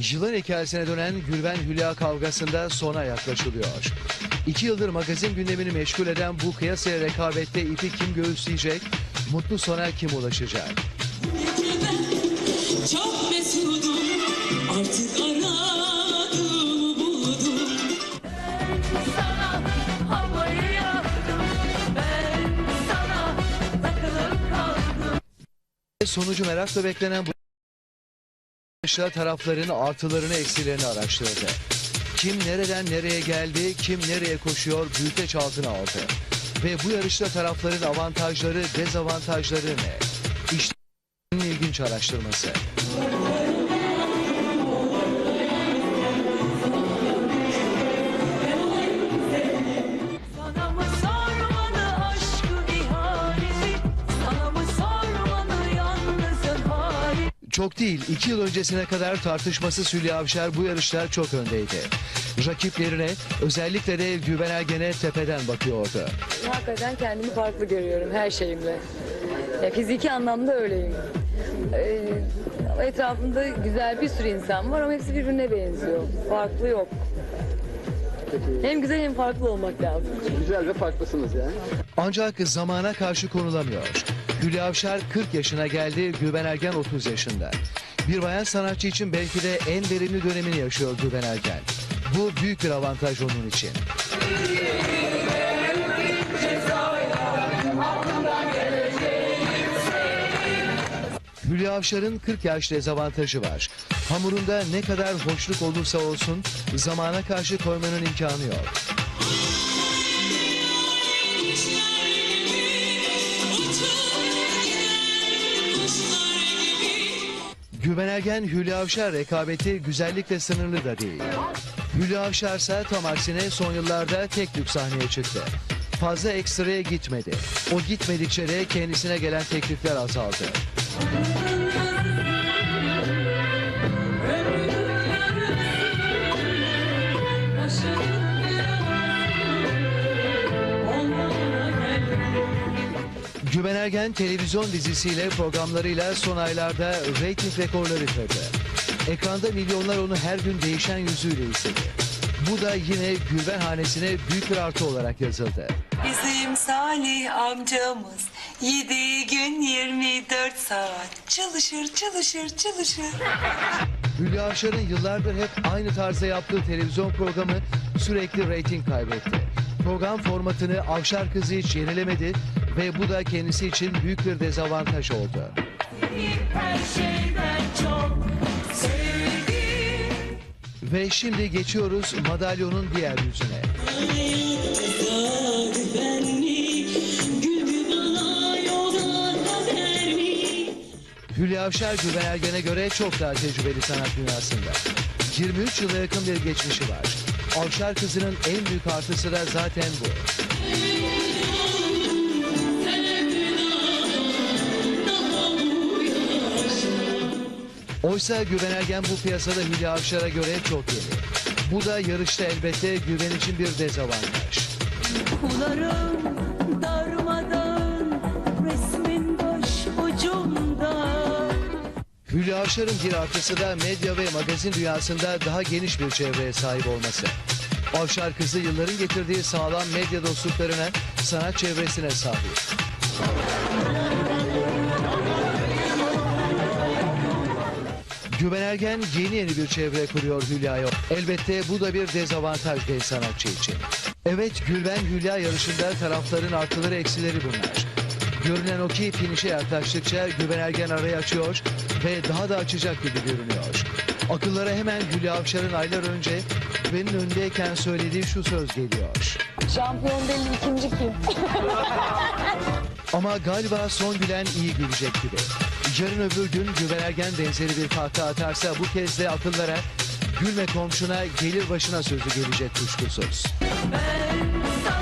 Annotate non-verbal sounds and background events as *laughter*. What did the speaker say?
Yılan hikayesine dönen Gülben Hülya kavgasında sona yaklaşılıyor. İki yıldır magazin gündemini meşgul eden bu kıyasaya rekabette ipi kim göğüsleyecek, mutlu sona kim ulaşacak? Çok mesudum artık buldum Sonucu merakla beklenen bu yarışta tarafların artılarını eksilerini araştırdı. Kim nereden nereye geldi, kim nereye koşuyor büyüteç altına aldı. Ve bu yarışta tarafların avantajları, dezavantajları ne? İşte ilginç araştırması. Çok değil, iki yıl öncesine kadar tartışmasız Hülya Avşar bu yarışta çok öndeydi. Rakiplerine, özellikle de Güven Ergen'e tepeden bakıyordu. Hakikaten kendimi farklı görüyorum her şeyimle. Ya, fiziki anlamda öyleyim. Ee, ama etrafımda güzel bir sürü insan var ama hepsi birbirine benziyor. Farklı yok. Hem güzel hem farklı olmak lazım. Güzel ve farklısınız yani. Ancak zamana karşı konulamıyor. Hülya Avşar 40 yaşına geldi, Güven Ergen 30 yaşında. Bir bayan sanatçı için belki de en verimli dönemini yaşıyor Güven Ergen. Bu büyük bir avantaj onun için. Hülya Avşar'ın 40 yaş dezavantajı var. Hamurunda ne kadar hoşluk olursa olsun zamana karşı koymanın imkanı yok. Güven Ergen Hülya Avşar rekabeti güzellikle sınırlı da değil. Hülya Avşar ise tam aksine son yıllarda tek tük sahneye çıktı. Fazla ekstraya gitmedi. O gitmedikçe de kendisine gelen teklifler azaldı. Güven Ergen televizyon dizisiyle programlarıyla son aylarda reyting rekorları kırdı. Ekranda milyonlar onu her gün değişen yüzüyle izledi. Bu da yine Gülben hanesine büyük bir artı olarak yazıldı. Bizim Salih amcamız 7 gün 24 saat çalışır çalışır çalışır. Hülya Avşar'ın yıllardır hep aynı tarzda yaptığı televizyon programı sürekli reyting kaybetti. Program formatını Avşar kızı hiç yenilemedi ve bu da kendisi için büyük bir dezavantaj oldu. Ve şimdi geçiyoruz madalyonun diğer yüzüne. Hülya Avşar Güven Ergen'e göre çok daha tecrübeli sanat dünyasında. 23 yıla yakın bir geçmişi var. Avşar kızının en büyük artısı da zaten bu. Oysa Güven Ergen bu piyasada Hülya Avşar'a göre çok yeni. Bu da yarışta elbette Güven için bir dezavantaj. Kularım darmadan resmin baş ucumda Hülya Avşar'ın artısı da medya ve magazin dünyasında daha geniş bir çevreye sahip olması. Avşar kızı yılların getirdiği sağlam medya dostluklarına, sanat çevresine sahip. Güven Ergen yeni yeni bir çevre kuruyor Hülya'ya. Elbette bu da bir dezavantaj genç sanatçı için. Evet Gülben Hülya yarışında tarafların artıları eksileri bunlar. Görünen o ki finişe yaklaştıkça Güven Ergen arayı açıyor ve daha da açacak gibi görünüyor. Akıllara hemen Hülya Avşar'ın aylar önce Güven'in önündeyken söylediği şu söz geliyor. Şampiyon belli ikinci kim? *laughs* Ama galiba son gülen iyi gülecek gibi. Yarın öbür gün Güven Ergen benzeri bir kahkaha atarsa bu kez de akıllara gülme komşuna gelir başına sözü gelecek kuşkusuz. Ben